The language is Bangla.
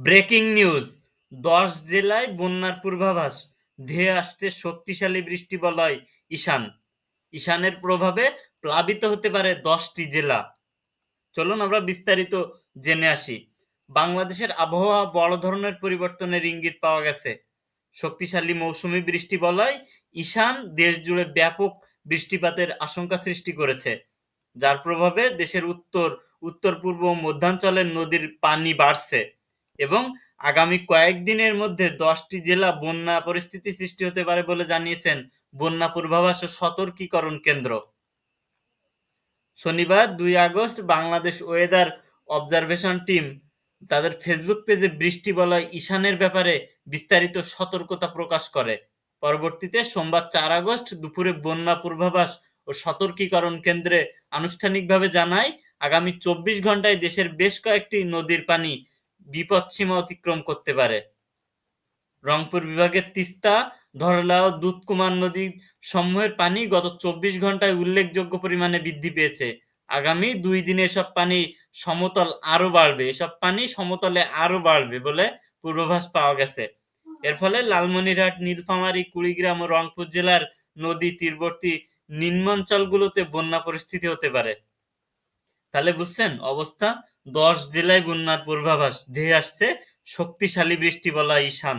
ব্রেকিং নিউজ, দশ জেলায় বন্যার পূর্বাভাস, ধেয়ে আসছে শক্তিশালী বৃষ্টিবলয় ঈশান। ঈশানের প্রভাবে প্লাবিত হতে পারে দশটি জেলা। চলুন আমরা বিস্তারিত জেনে আসি। বাংলাদেশের আবহাওয়া বড় ধরনের পরিবর্তনের ইঙ্গিত পাওয়া গেছে। শক্তিশালী মৌসুমি বৃষ্টি বলয়, ঈশান দেশ জুড়ে ব্যাপক বৃষ্টিপাতের আশঙ্কা সৃষ্টি করেছে, যার প্রভাবে দেশের উত্তর উত্তর পূর্ব মধ্যাঞ্চলের নদীর পানি বাড়ছে। এবং আগামী কয়েকদিনের মধ্যে দশটি জেলা বন্যা পরিস্থিতি সৃষ্টি হতে পারে বলে জানিয়েছেন বন্যা পূর্বাভাস ও সতর্কীকরণ কেন্দ্র। শনিবার দুই August Bangladesh weather observation team তাদের ফেসবুক পেজে বৃষ্টি বলয় ঈশানের ব্যাপারে বিস্তারিত সতর্কতা প্রকাশ করে। পরবর্তীতে সোমবার চার আগস্ট দুপুরে বন্যা পূর্বাভাস ও সতর্কীকরণ কেন্দ্রে আনুষ্ঠানিকভাবে জানায়, আগামী চব্বিশ ঘন্টায় দেশের বেশ কয়েকটি নদীর পানি বিপদসীমা অতিক্রম করতে পারে। রংপুর বিভাগের তিস্তা ধরলা ও দুধকুমার নদী সমূহের পানি গত চব্বিশ ঘন্টায় উল্লেখযোগ্য পরিমাণে বৃদ্ধি পেয়েছে। আগামী দুই দিনে এসব পানি সমতল আরও বাড়বে। এসব পানি সমতলে আরও বাড়বে বলে পূর্বাভাস পাওয়া গেছে। এর ফলে লালমনিরহাট, নীলফামারী, কুড়িগ্রাম ও রংপুর জেলার নদী তীরবর্তী নিম্নাঞ্চলগুলোতে বন্যা পরিস্থিতি হতে পারে। তাহলে বুঝছেন অবস্থা? দশ জেলায় বন্যার পূর্বাভাস ধেয়ে আসছে শক্তিশালী বৃষ্টি বলা ঈশান।